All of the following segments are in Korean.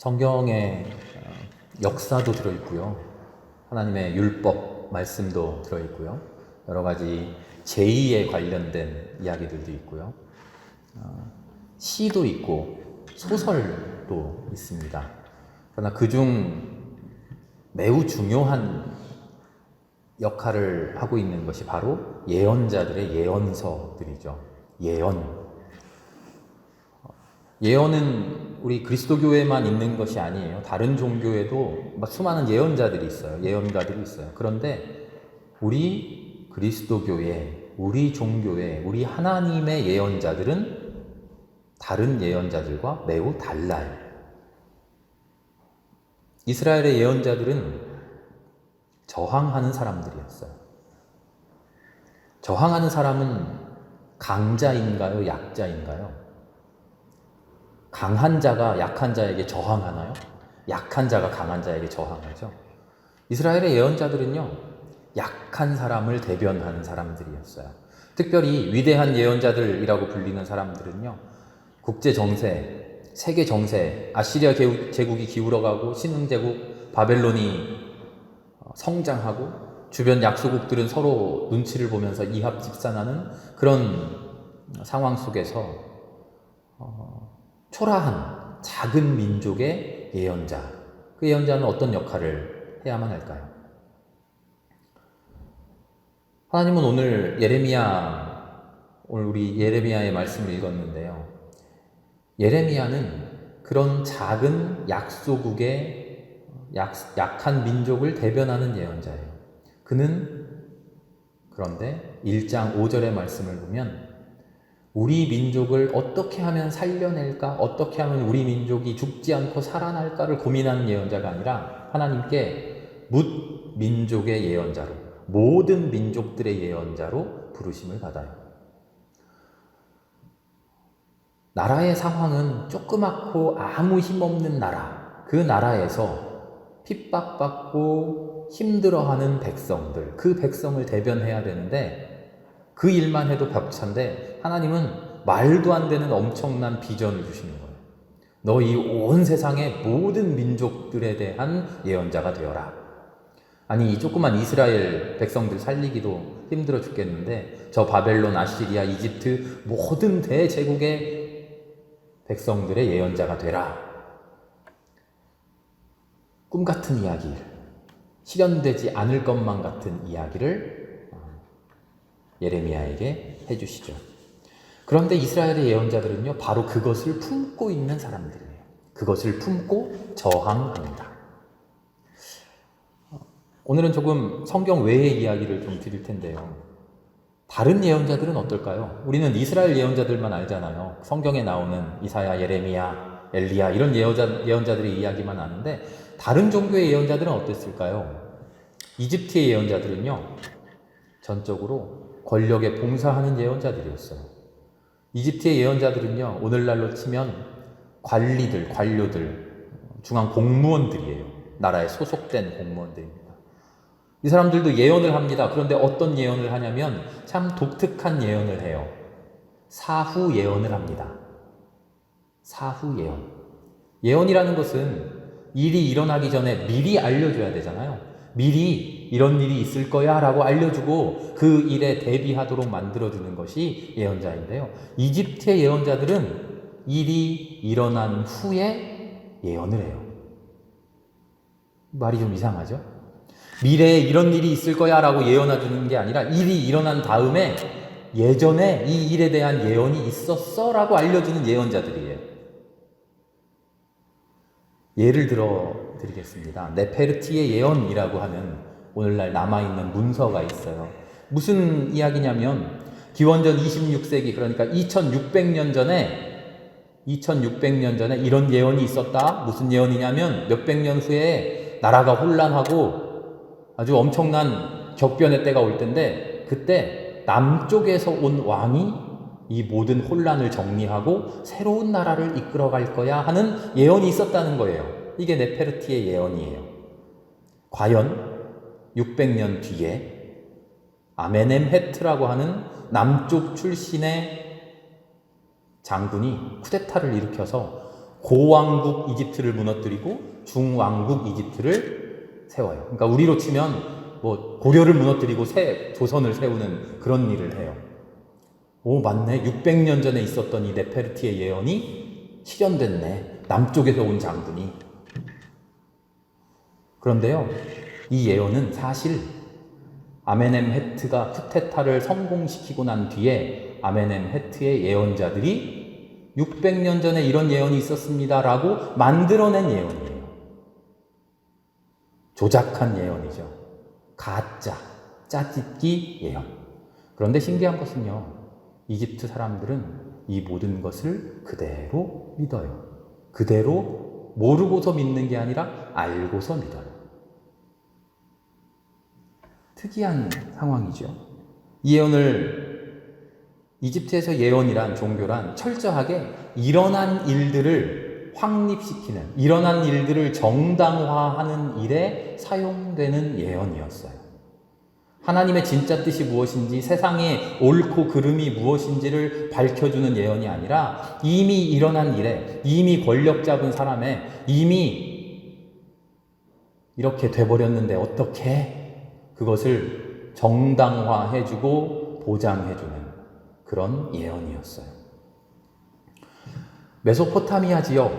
성경에 어, 역사도 들어있고요. 하나님의 율법 말씀도 들어있고요. 여러 가지 제의에 관련된 이야기들도 있고요. 어, 시도 있고 소설도 있습니다. 그러나 그중 매우 중요한 역할을 하고 있는 것이 바로 예언자들의 예언서들이죠. 예언. 예언은 우리 그리스도교에만 있는 것이 아니에요. 다른 종교에도 막 수많은 예언자들이 있어요. 예언가들이 있어요. 그런데 우리 그리스도교의, 우리 종교의, 우리 하나님의 예언자들은 다른 예언자들과 매우 달라요. 이스라엘의 예언자들은 저항하는 사람들이었어요. 저항하는 사람은 강자인가요? 약자인가요? 강한 자가 약한 자에게 저항하나요? 약한 자가 강한 자에게 저항하죠. 이스라엘의 예언자들은요, 약한 사람을 대변하는 사람들이었어요. 특별히 위대한 예언자들이라고 불리는 사람들은요, 국제 정세, 세계 정세, 아시리아 제국이 기울어가고 신흥 제국 바벨론이 성장하고 주변 약소국들은 서로 눈치를 보면서 이합 집산하는 그런 상황 속에서 어, 초라한 작은 민족의 예언자, 그 예언자는 어떤 역할을 해야만 할까요? 하나님은 오늘 예레미야 오늘 우리 예레미야의 말씀을 읽었는데요. 예레미야는 그런 작은 약소국의 약, 약한 민족을 대변하는 예언자예요. 그는 그런데 1장 5절의 말씀을 보면 우리 민족을 어떻게 하면 살려낼까? 어떻게 하면 우리 민족이 죽지 않고 살아날까를 고민하는 예언자가 아니라 하나님께 묻 민족의 예언자로, 모든 민족들의 예언자로 부르심을 받아요. 나라의 상황은 조그맣고 아무 힘없는 나라, 그 나라에서 핍박받고 힘들어하는 백성들, 그 백성을 대변해야 되는데 그 일만 해도 벅찬데 하나님은 말도 안 되는 엄청난 비전을 주시는 거예요. 너 이 온 세상의 모든 민족들에 대한 예언자가 되어라. 아니, 이 조그만 이스라엘 백성들 살리기도 힘들어 죽겠는데 저 바벨론, 아시리아, 이집트 모든 대제국의 백성들의 예언자가 되라. 꿈 같은 이야기, 실현되지 않을 것만 같은 이야기를 어, 예레미야에게 해주시죠. 그런데 이스라엘의 예언자들은요, 바로 그것을 품고 있는 사람들이에요. 그것을 품고 저항합니다. 어, 오늘은 조금 성경 외의 이야기를 좀 드릴 텐데요. 다른 예언자들은 어떨까요? 우리는 이스라엘 예언자들만 알잖아요. 성경에 나오는 이사야, 예레미야, 엘리야 이런 예언자, 예언자들의 이야기만 아는데 다른 종교의 예언자들은 어땠을까요? 이집트의 예언자들은요, 전적으로 권력에 봉사하는 예언자들이었어요. 이집트의 예언자들은요, 오늘날로 치면 관리들, 관료들, 중앙 공무원들이에요. 나라에 소속된 공무원들입니다. 이 사람들도 예언을 합니다. 그런데 어떤 예언을 하냐면 참 독특한 예언을 해요. 사후 예언을 합니다. 사후 예언. 예언이라는 것은 일이 일어나기 전에 미리 알려줘야 되잖아요. 미리 이런 일이 있을 거야 라고 알려주고 그 일에 대비하도록 만들어주는 것이 예언자인데요. 이집트의 예언자들은 일이 일어난 후에 예언을 해요. 말이 좀 이상하죠? 미래에 이런 일이 있을 거야 라고 예언해 주는 게 아니라 일이 일어난 다음에 예전에 이 일에 대한 예언이 있었어 라고 알려주는 예언자들이에요. 예를 들어 드리겠습니다. 네페르티의 예언이라고 하는 오늘날 남아있는 문서가 있어요. 무슨 이야기냐면 기원전 26세기 그러니까 2600년 전에 2600년 전에 이런 예언이 있었다. 무슨 예언이냐면 몇백 년 후에 나라가 혼란하고 아주 엄청난 격변의 때가 올 텐데 그때 남쪽에서 온 왕이 이 모든 혼란을 정리하고 새로운 나라를 이끌어 갈 거야 하는 예언이 있었다는 거예요. 이게 네페르티의 예언이에요. 과연 600년 뒤에 아메넴헤트라고 하는 남쪽 출신의 장군이 쿠데타를 일으켜서 고왕국 이집트를 무너뜨리고 중왕국 이집트를 세워요. 그러니까 우리로 치면 뭐 고려를 무너뜨리고 새 조선을 세우는 그런 일을 해요. 오 맞네. 600년 전에 있었던 이 네페르티의 예언이 실현됐네. 남쪽에서 온 장군이. 그런데요, 이 예언은 사실 아메넴 헤트가 쿠데타를 성공시키고 난 뒤에 아메넴 헤트의 예언자들이 600년 전에 이런 예언이 있었습니다라고 만들어낸 예언이에요. 조작한 예언이죠. 가짜, 짜집기 예언. 그런데 신기한 것은요, 이집트 사람들은 이 모든 것을 그대로 믿어요. 그대로 모르고서 믿는 게 아니라 알고서 믿어요. 특이한 상황이죠. 이 예언을 이집트에서 예언이란 종교란 철저하게 일어난 일들을 확립시키는 일어난 일들을 정당화하는 일에 사용되는 예언이었어요. 하나님의 진짜 뜻이 무엇인지 세상의 옳고 그름이 무엇인지를 밝혀주는 예언이 아니라 이미 일어난 일에 이미 권력 잡은 사람의 이미 이렇게 돼버렸는데 어떻게 그것을 정당화해주고 보장해주는 그런 예언이었어요. 메소포타미아 지역,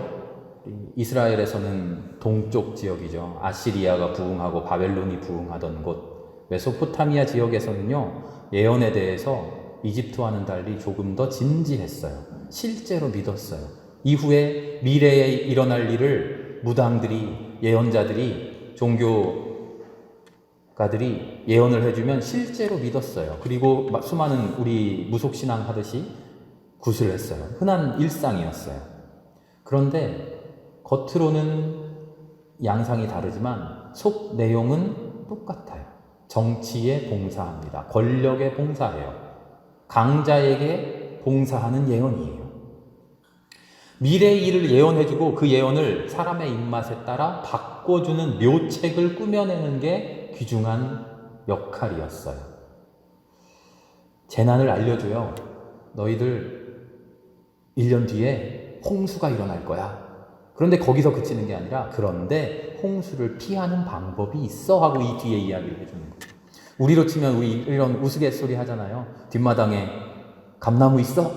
이스라엘에서는 동쪽 지역이죠. 아시리아가 부흥하고 바벨론이 부흥하던 곳, 메소포타미아 지역에서는요, 예언에 대해서 이집트와는 달리 조금 더 진지했어요. 실제로 믿었어요. 이후에 미래에 일어날 일을 무당들이, 예언자들이, 종교 가들이 예언을 해주면 실제로 믿었어요. 그리고 수많은 우리 무속신앙 하듯이 구슬 했어요. 흔한 일상이었어요. 그런데 겉으로는 양상이 다르지만 속 내용은 똑같아요. 정치에 봉사합니다. 권력에 봉사해요. 강자에게 봉사하는 예언이에요. 미래의 일을 예언해주고 그 예언을 사람의 입맛에 따라 바꿔주는 묘책을 꾸며내는 게 귀중한 역할이었어요. 재난을 알려줘요. 너희들 1년 뒤에 홍수가 일어날 거야. 그런데 거기서 그치는 게 아니라 그런데 홍수를 피하는 방법이 있어 하고 이 뒤에 이야기를 해주는 거예요. 우리로 치면 우리 이런 우스갯소리 하잖아요. 뒷마당에 감나무 있어?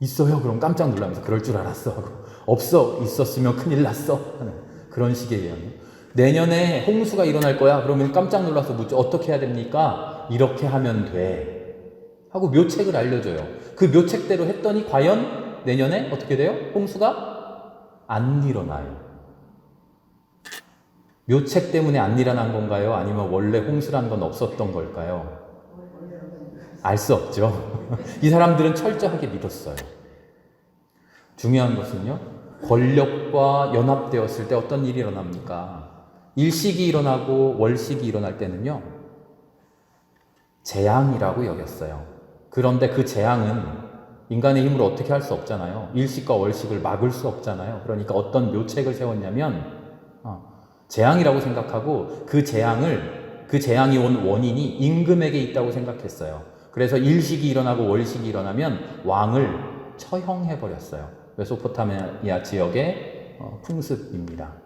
있어요. 그럼 깜짝 놀라면서 그럴 줄 알았어 하고 없어 있었으면 큰일 났어 하는 그런 식의 예언이에요. 내년에 홍수가 일어날 거야. 그러면 깜짝 놀라서 묻죠. 어떻게 해야 됩니까? 이렇게 하면 돼. 하고 묘책을 알려줘요. 그 묘책대로 했더니 과연 내년에 어떻게 돼요? 홍수가 안 일어나요. 묘책 때문에 안 일어난 건가요? 아니면 원래 홍수란 건 없었던 걸까요? 알 수 없죠. 이 사람들은 철저하게 믿었어요. 중요한 것은요, 권력과 연합되었을 때 어떤 일이 일어납니까? 일식이 일어나고 월식이 일어날 때는요, 재앙이라고 여겼어요. 그런데 그 재앙은 인간의 힘으로 어떻게 할 수 없잖아요. 일식과 월식을 막을 수 없잖아요. 그러니까 어떤 묘책을 세웠냐면, 어, 재앙이라고 생각하고 그 재앙을, 그 재앙이 온 원인이 임금에게 있다고 생각했어요. 그래서 일식이 일어나고 월식이 일어나면 왕을 처형해 버렸어요. 메소포타미아 지역의 어, 풍습입니다.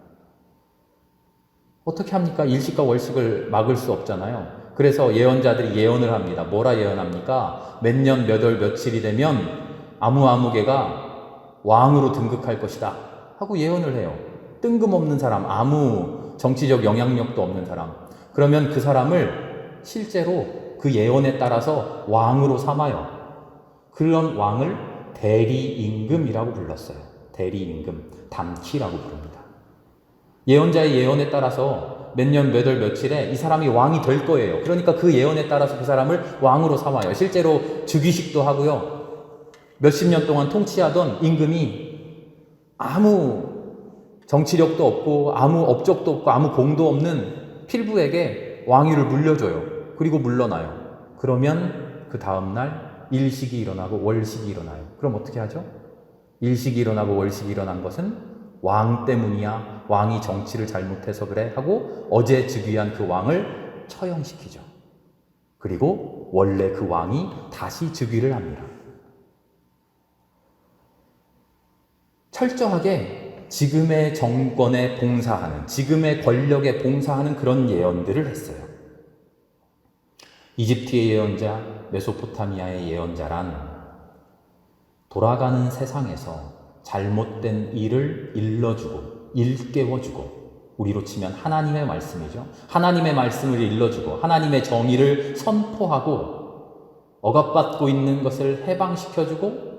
어떻게 합니까? 일식과 월식을 막을 수 없잖아요. 그래서 예언자들이 예언을 합니다. 뭐라 예언합니까? 몇 년, 몇 월, 며칠이 되면 아무아무개가 왕으로 등극할 것이다. 하고 예언을 해요. 뜬금없는 사람, 아무 정치적 영향력도 없는 사람. 그러면 그 사람을 실제로 그 예언에 따라서 왕으로 삼아요. 그런 왕을 대리임금이라고 불렀어요. 대리임금, 담키라고 부릅니다. 예언자의 예언에 따라서 몇 년, 몇 월, 며칠에 이 사람이 왕이 될 거예요. 그러니까 그 예언에 따라서 그 사람을 왕으로 삼아요. 실제로 즉위식도 하고요. 몇십 년 동안 통치하던 임금이 아무 정치력도 없고 아무 업적도 없고 아무 공도 없는 필부에게 왕위를 물려줘요. 그리고 물러나요. 그러면 그 다음날 일식이 일어나고 월식이 일어나요. 그럼 어떻게 하죠? 일식이 일어나고 월식이 일어난 것은 왕 때문이야. 왕이 정치를 잘못해서 그래. 하고 어제 즉위한 그 왕을 처형시키죠. 그리고 원래 그 왕이 다시 즉위를 합니다. 철저하게 지금의 정권에 봉사하는, 지금의 권력에 봉사하는 그런 예언들을 했어요. 이집트의 예언자, 메소포타미아의 예언자란 돌아가는 세상에서 잘못된 일을 일러주고, 일깨워주고, 우리로 치면 하나님의 말씀이죠. 하나님의 말씀을 일러주고, 하나님의 정의를 선포하고, 억압받고 있는 것을 해방시켜주고,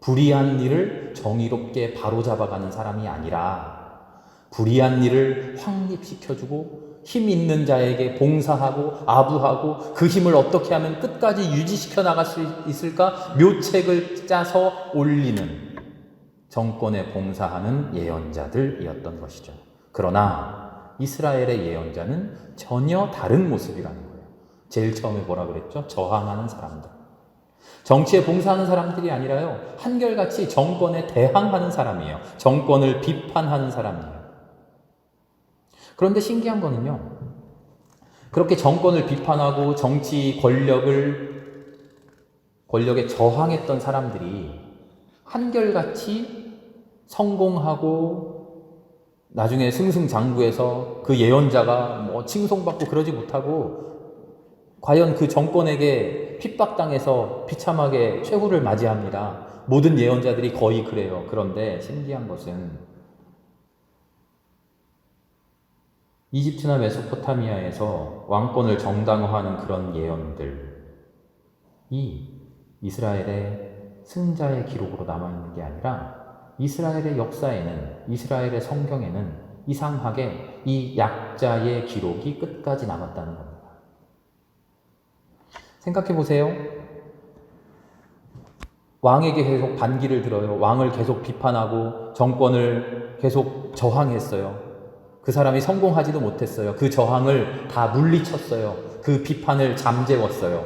불의한 일을 정의롭게 바로잡아가는 사람이 아니라, 불의한 일을 확립시켜주고, 힘 있는 자에게 봉사하고 아부하고 그 힘을 어떻게 하면 끝까지 유지시켜 나갈 수 있을까 묘책을 짜서 올리는 정권에 봉사하는 예언자들이었던 것이죠. 그러나 이스라엘의 예언자는 전혀 다른 모습이라는 거예요. 제일 처음에 뭐라 그랬죠? 저항하는 사람들. 정치에 봉사하는 사람들이 아니라요. 한결같이 정권에 대항하는 사람이에요. 정권을 비판하는 사람이에요. 그런데 신기한 거는요. 그렇게 정권을 비판하고 정치 권력을 권력에 저항했던 사람들이 한결같이 성공하고 나중에 승승장구해서 그 예언자가 뭐 칭송받고 그러지 못하고 과연 그 정권에게 핍박당해서 비참하게 최후를 맞이합니다. 모든 예언자들이 거의 그래요. 그런데 신기한 것은 이집트나 메소포타미아에서 왕권을 정당화하는 그런 예언들이 이스라엘의 승자의 기록으로 남아있는 게 아니라 이스라엘의 역사에는, 이스라엘의 성경에는 이상하게 이 약자의 기록이 끝까지 남았다는 겁니다. 생각해 보세요. 왕에게 계속 반기를 들어요. 왕을 계속 비판하고 정권을 계속 저항했어요. 그 사람이 성공하지도 못했어요. 그 저항을 다 물리쳤어요. 그 비판을 잠재웠어요.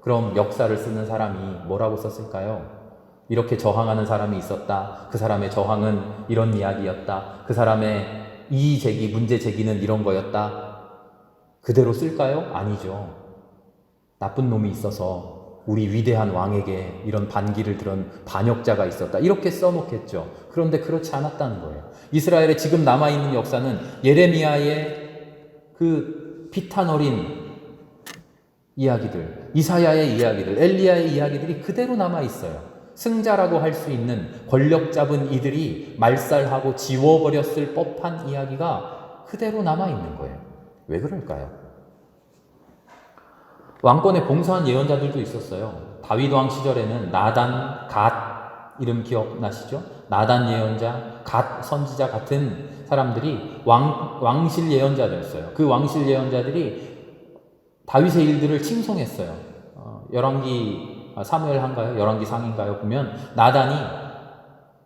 그럼 역사를 쓰는 사람이 뭐라고 썼을까요? 이렇게 저항하는 사람이 있었다. 그 사람의 저항은 이런 이야기였다. 그 사람의 이의 제기, 문제 제기는 이런 거였다. 그대로 쓸까요? 아니죠. 나쁜 놈이 있어서 우리 위대한 왕에게 이런 반기를 들은 반역자가 있었다. 이렇게 써놓겠죠. 그런데 그렇지 않았다는 거예요. 이스라엘에 지금 남아있는 역사는 예레미야의 그 비탄 어린 이야기들, 이사야의 이야기들, 엘리야의 이야기들이 그대로 남아있어요. 승자라고 할 수 있는 권력 잡은 이들이 말살하고 지워버렸을 법한 이야기가 그대로 남아있는 거예요. 왜 그럴까요? 왕권에 봉사한 예언자들도 있었어요. 다윗 왕 시절에는 나단, 갓 이름 기억나시죠? 나단 예언자, 갓 선지자 같은 사람들이 왕 왕실 예언자들이었어요. 그 왕실 예언자들이 다윗의 일들을 칭송했어요. 어, 열왕기 아, 사무엘 한가요? 열왕기 상인가요? 보면 나단이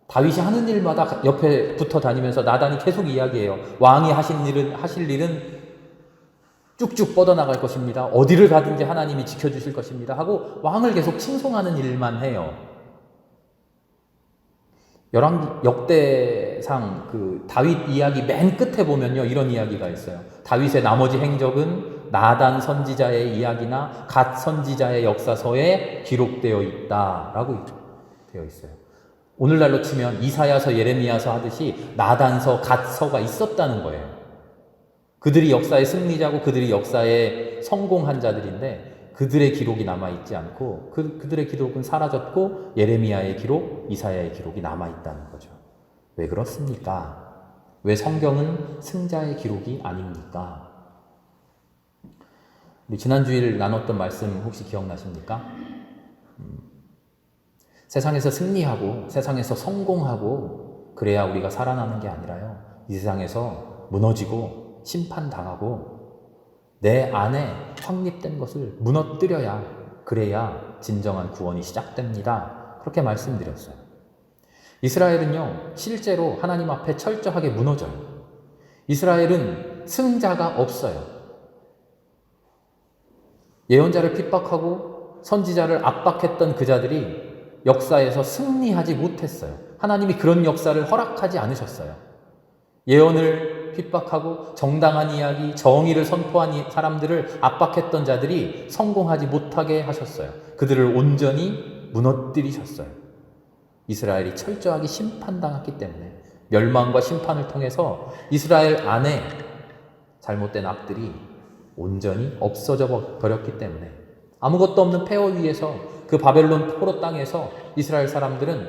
다윗이 하는 일마다 옆에 붙어 다니면서 나단이 계속 이야기해요. 왕이 하신 일은 하실 일은 쭉쭉 뻗어나갈 것입니다. 어디를 가든지 하나님이 지켜주실 것입니다. 하고 왕을 계속 칭송하는 일만 해요. 열왕 역대상 그 다윗 이야기 맨 끝에 보면요 이런 이야기가 있어요. 다윗의 나머지 행적은 나단 선지자의 이야기나 갓 선지자의 역사서에 기록되어 있다라고 되어 있어요. 오늘날로 치면 이사야서 예레미야서 하듯이 나단서 갓서가 있었다는 거예요. 그들이 역사의 승리자고 그들이 역사에 성공한 자들인데 그들의 기록이 남아 있지 않고 그, 그들의 기록은 사라졌고 예레미야의 기록, 이사야의 기록이 남아 있다는 거죠. 왜 그렇습니까? 왜 성경은 승자의 기록이 아닙니까? 우리 지난주일 나눴던 말씀 혹시 기억나십니까? 음, 세상에서 승리하고 세상에서 성공하고 그래야 우리가 살아나는 게 아니라요. 이 세상에서 무너지고 심판당하고 내 안에 확립된 것을 무너뜨려야 그래야 진정한 구원이 시작됩니다. 그렇게 말씀드렸어요. 이스라엘은요, 실제로 하나님 앞에 철저하게 무너져요. 이스라엘은 승자가 없어요. 예언자를 핍박하고 선지자를 압박했던 그 자들이 역사에서 승리하지 못했어요. 하나님이 그런 역사를 허락하지 않으셨어요. 예언을 핍박하고 정당한 이야기, 정의를 선포한 사람들을 압박했던 자들이 성공하지 못하게 하셨어요. 그들을 온전히 무너뜨리셨어요. 이스라엘이 철저하게 심판당했기 때문에 멸망과 심판을 통해서 이스라엘 안에 잘못된 악들이 온전히 없어져 버렸기 때문에 아무것도 없는 폐허 위에서 그 바벨론 포로 땅에서 이스라엘 사람들은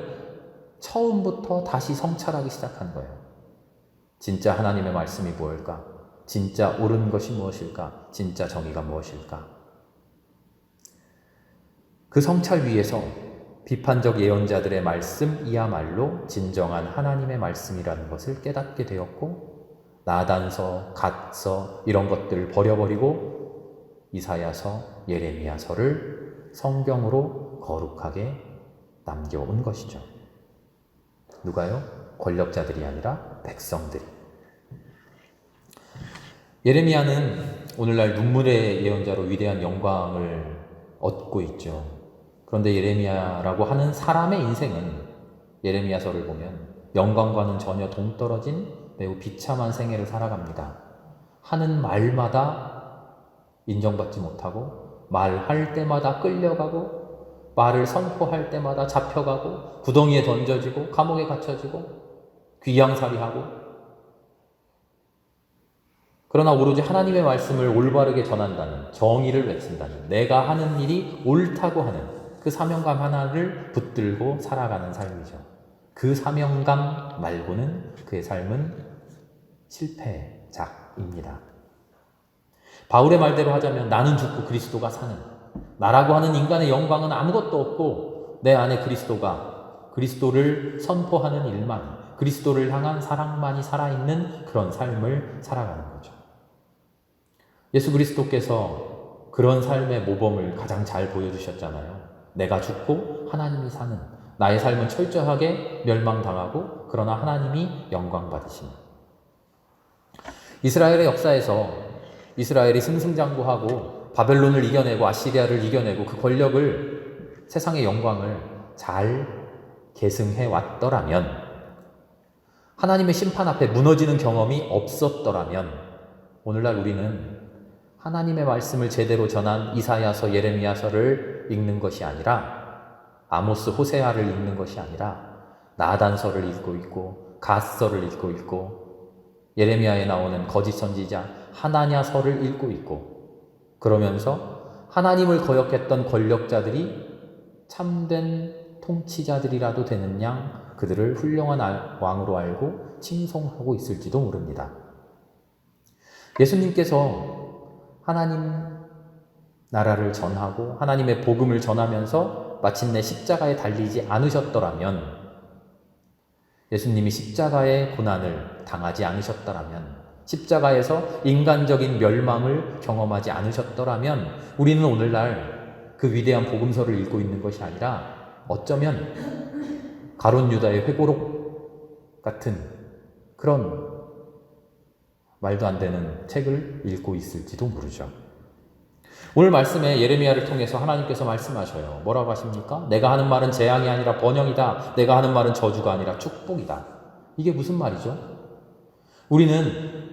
처음부터 다시 성찰하기 시작한 거예요. 진짜 하나님의 말씀이 무엇일까? 진짜 옳은 것이 무엇일까? 진짜 정의가 무엇일까? 그 성찰 위에서 비판적 예언자들의 말씀이야말로 진정한 하나님의 말씀이라는 것을 깨닫게 되었고, 나단서, 갓서, 이런 것들을 버려버리고, 이사야서, 예레미야서를 성경으로 거룩하게 남겨온 것이죠. 누가요? 권력자들이 아니라 백성들이. 예레미야는 오늘날 눈물의 예언자로 위대한 영광을 얻고 있죠. 그런데 예레미야라고 하는 사람의 인생은 예레미야서를 보면 영광과는 전혀 동떨어진 매우 비참한 생애를 살아갑니다. 하는 말마다 인정받지 못하고 말할 때마다 끌려가고 말을 선포할 때마다 잡혀가고 구덩이에 던져지고 감옥에 갇혀지고 귀양살이하고 그러나 오로지 하나님의 말씀을 올바르게 전한다는 정의를 외친다는 내가 하는 일이 옳다고 하는 그 사명감 하나를 붙들고 살아가는 삶이죠. 그 사명감 말고는 그의 삶은 실패작입니다. 바울의 말대로 하자면 나는 죽고 그리스도가 사는 나라고 하는 인간의 영광은 아무것도 없고 내 안에 그리스도가 그리스도를 선포하는 일만 그리스도를 향한 사랑만이 살아있는 그런 삶을 살아가는 거죠. 예수 그리스도께서 그런 삶의 모범을 가장 잘 보여주셨잖아요. 내가 죽고 하나님이 사는 나의 삶은 철저하게 멸망당하고 그러나 하나님이 영광 받으시는 이스라엘의 역사에서 이스라엘이 승승장구하고 바벨론을 이겨내고 아시리아를 이겨내고 그 권력을 세상의 영광을 잘 계승해 왔더라면 하나님의 심판 앞에 무너지는 경험이 없었더라면 오늘날 우리는 하나님의 말씀을 제대로 전한 이사야서, 예레미야서를 읽는 것이 아니라 아모스, 호세아를 읽는 것이 아니라 나단서를 읽고 있고 갓서를 읽고 있고 예레미야에 나오는 거짓 선지자 하나냐서를 읽고 있고 그러면서 하나님을 거역했던 권력자들이 참된 통치자들이라도 되는 양 그들을 훌륭한 왕으로 알고 칭송하고 있을지도 모릅니다. 예수님께서 하나님 나라를 전하고 하나님의 복음을 전하면서 마침내 십자가에 달리지 않으셨더라면 예수님이 십자가의 고난을 당하지 않으셨더라면 십자가에서 인간적인 멸망을 경험하지 않으셨더라면 우리는 오늘날 그 위대한 복음서를 읽고 있는 것이 아니라 어쩌면 가론 유다의 회고록 같은 그런 말도 안 되는 책을 읽고 있을지도 모르죠. 오늘 말씀에 예레미야를 통해서 하나님께서 말씀하셔요. 뭐라고 하십니까? 내가 하는 말은 재앙이 아니라 번영이다. 내가 하는 말은 저주가 아니라 축복이다. 이게 무슨 말이죠? 우리는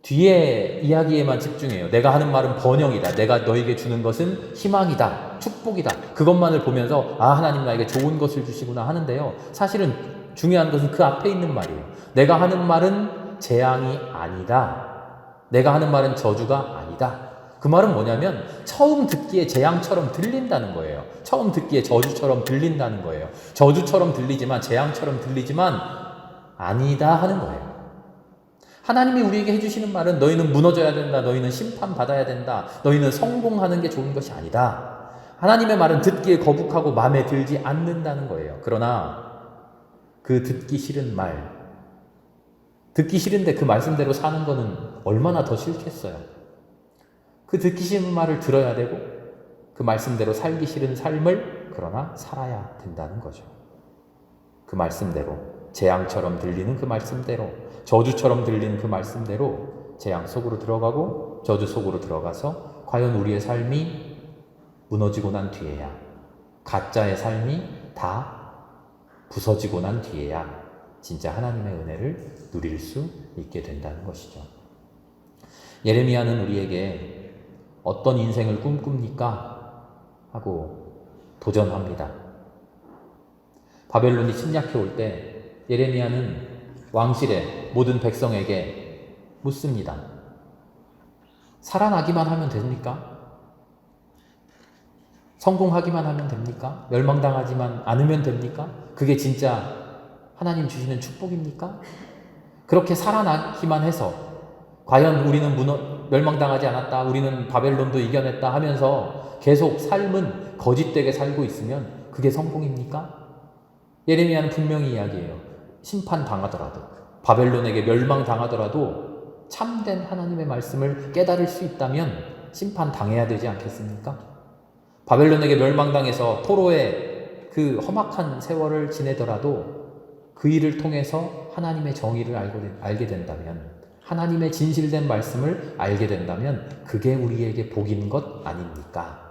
뒤에 이야기에만 집중해요. 내가 하는 말은 번영이다. 내가 너에게 주는 것은 희망이다. 축복이다. 그것만을 보면서 아 하나님 나에게 좋은 것을 주시구나 하는데요. 사실은 중요한 것은 그 앞에 있는 말이에요. 내가 하는 말은 재앙이 아니다. 내가 하는 말은 저주가 아니다. 그 말은 뭐냐면 처음 듣기에 재앙처럼 들린다는 거예요. 처음 듣기에 저주처럼 들린다는 거예요. 저주처럼 들리지만 재앙처럼 들리지만 아니다 하는 거예요. 하나님이 우리에게 해주시는 말은 너희는 무너져야 된다. 너희는 심판받아야 된다. 너희는 성공하는 게 좋은 것이 아니다. 하나님의 말은 듣기에 거북하고 마음에 들지 않는다는 거예요. 그러나 그 듣기 싫은 말, 듣기 싫은데 그 말씀대로 사는 거는 얼마나 더 싫겠어요. 그 듣기 싫은 말을 들어야 되고 그 말씀대로 살기 싫은 삶을 그러나 살아야 된다는 거죠. 그 말씀대로 재앙처럼 들리는 그 말씀대로 저주처럼 들리는 그 말씀대로 재앙 속으로 들어가고 저주 속으로 들어가서 과연 우리의 삶이 무너지고 난 뒤에야 가짜의 삶이 다 부서지고 난 뒤에야 진짜 하나님의 은혜를 누릴 수 있게 된다는 것이죠. 예레미야는 우리에게 어떤 인생을 꿈꿉니까? 하고 도전합니다. 바벨론이 침략해 올 때 예레미야는 왕실에 모든 백성에게 묻습니다. 살아나기만 하면 됩니까? 성공하기만 하면 됩니까? 멸망당하지만 않으면 됩니까? 그게 진짜 하나님 주시는 축복입니까? 그렇게 살아나기만 해서 과연 우리는 무너, 멸망당하지 않았다. 우리는 바벨론도 이겨냈다 하면서 계속 삶은 거짓되게 살고 있으면 그게 성공입니까? 예레미야는 분명히 이야기해요. 심판 당하더라도 바벨론에게 멸망 당하더라도 참된 하나님의 말씀을 깨달을 수 있다면 심판 당해야 되지 않겠습니까? 바벨론에게 멸망당해서 포로의 그 험악한 세월을 지내더라도 그 일을 통해서 하나님의 정의를 알게 된다면 하나님의 진실된 말씀을 알게 된다면 그게 우리에게 복인 것 아닙니까?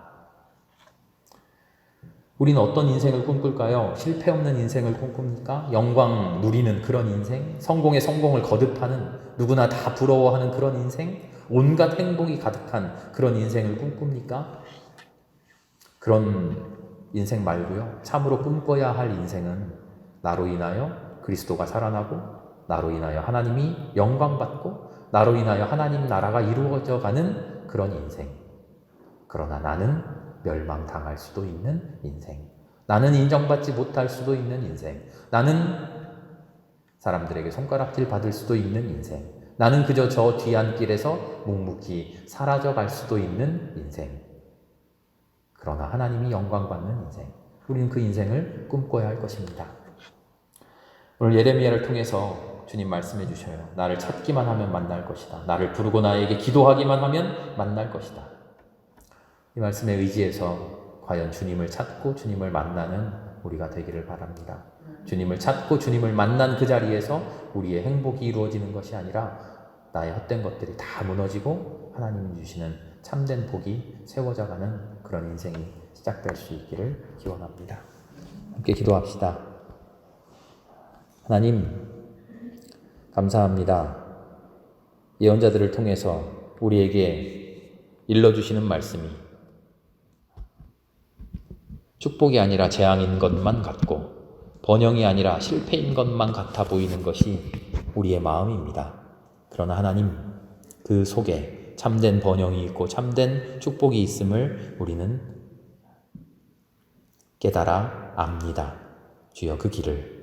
우리는 어떤 인생을 꿈꿀까요? 실패 없는 인생을 꿈꿉니까? 영광 누리는 그런 인생? 성공의 성공을 거듭하는 누구나 다 부러워하는 그런 인생? 온갖 행복이 가득한 그런 인생을 꿈꿉니까? 그런 인생 말고요. 참으로 꿈꿔야 할 인생은 나로 인하여 그리스도가 살아나고 나로 인하여 하나님이 영광받고 나로 인하여 하나님 나라가 이루어져 가는 그런 인생. 그러나 나는 멸망당할 수도 있는 인생. 나는 인정받지 못할 수도 있는 인생. 나는 사람들에게 손가락질 받을 수도 있는 인생. 나는 그저 저 뒤안길에서 묵묵히 사라져 갈 수도 있는 인생. 그러나 하나님이 영광받는 인생. 우리는 그 인생을 꿈꿔야 할 것입니다. 오늘 예레미야를 통해서 주님 말씀해 주셔요. 나를 찾기만 하면 만날 것이다. 나를 부르고 나에게 기도하기만 하면 만날 것이다. 이 말씀에 의지해서 과연 주님을 찾고 주님을 만나는 우리가 되기를 바랍니다. 주님을 찾고 주님을 만난 그 자리에서 우리의 행복이 이루어지는 것이 아니라 나의 헛된 것들이 다 무너지고 하나님이 주시는 참된 복이 세워져 가는 그런 인생이 시작될 수 있기를 기원합니다. 함께 기도합시다. 하나님, 감사합니다. 예언자들을 통해서 우리에게 일러주시는 말씀이 축복이 아니라 재앙인 것만 같고 번영이 아니라 실패인 것만 같아 보이는 것이 우리의 마음입니다. 그러나 하나님, 그 속에 참된 번영이 있고 참된 축복이 있음을 우리는 깨달아 압니다. 주여 그 길을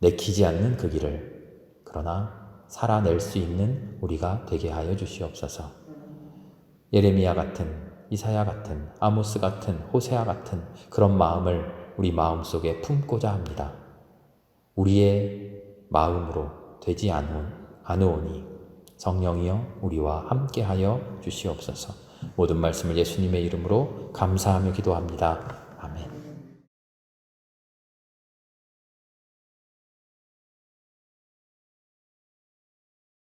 내키지 않는 그 길을 그러나 살아낼 수 있는 우리가 되게 하여 주시옵소서. 예레미야 같은 이사야 같은 아모스 같은 호세아 같은 그런 마음을 우리 마음속에 품고자 합니다. 우리의 마음으로 되지 않으오니 성령이여 우리와 함께하여 주시옵소서. 모든 말씀을 예수님의 이름으로 감사하며 기도합니다.